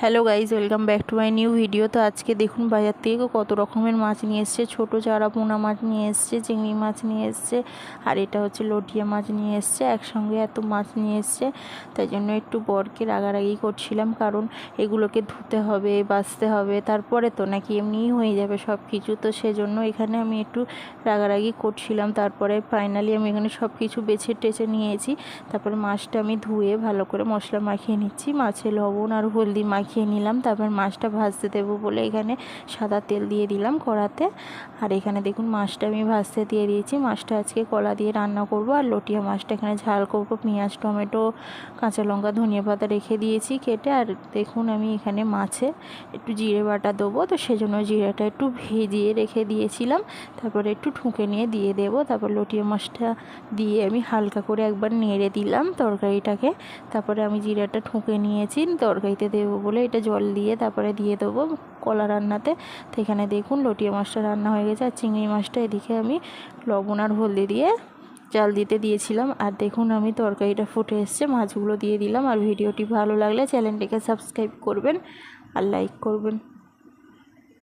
Hello guys welcome back to my new video. তো আজকে দেখুন বাজার থেকে কত রকমের মাছ নিয়ে এসছে। ছোটো চারা পোনা মাছ নিয়ে এসছে, চিংড়ি মাছ নিয়ে এসছে, আর এটা হচ্ছে লটিয়া মাছ নিয়ে এসছে। একসঙ্গে এত মাছ নিয়ে এসছে, তাই জন্য একটু বরকে রাগারাগি করছিলাম, কারণ এগুলোকে ধুতে হবে বাছতে হবে, তারপরে তো নাকি এমনিই হয়ে যাবে সব কিছু তো সেজন্য এখানে আমি একটু রাগারাগি করছিলাম, তারপরে ফাইনালি আমি এখানে সব কিছু বেছে টেছে নিয়েছি। তারপরে মাছটা আমি ধুয়ে ভালো করে মশলা মাখিয়ে নিচ্ছি। মাছে লবণ আর হলদি মাখিয়ে নিলাম, তারপর মাছটা ভাজতে দেবো বলে এখানে সাদা তেল দিয়ে দিলাম কড়াতে। আর এখানে দেখুন মাছটা আমি ভাজতে দিয়ে দিয়েছি। মাছটা আজকে কলা দিয়ে রান্না করব। আর লটিয়া মাছটা এখানে ঝাল করব। পেঁয়াজ, টমেটো, কাঁচা লঙ্কা, ধনিয়া পাতা রেখে দিয়েছি কেটে। আর দেখুন আমি এখানে মাছে একটু জিরে বাটা দেবো। তো সেজন্য জিরেটা একটু ভেজিয়ে রেখে দিয়েছিলাম। তারপরে একটু ঠুঁকে নিয়ে দিয়ে দেবো। তারপর লটিয়া মাছটা দিয়ে আমি হালকা করে একবার নেড়ে দিলাম তরকারিটাকে। তারপরে আমি জিরাটা ঠুঁকে নিয়েছি। তরকারিতে দেবো বলে এটা জল দিয়ে তারপরে দিয়ে দেবো কলা রান্নাতে। তো এখানে দেখুন লটিয়া মাছটা রান্না হয়ে গেছে, আর চিংড়ি মাছটা এদিকে আমি লবণ আর হলদি দিয়ে চাল দিতে দিয়েছিলাম। আর দেখুন আমি তরকারিটা ফুটে এসছে, মাছগুলো দিয়ে দিলাম। আর ভিডিওটি ভালো লাগলে চ্যানেলটিকে সাবস্ক্রাইব করবেন আর লাইক করবেন।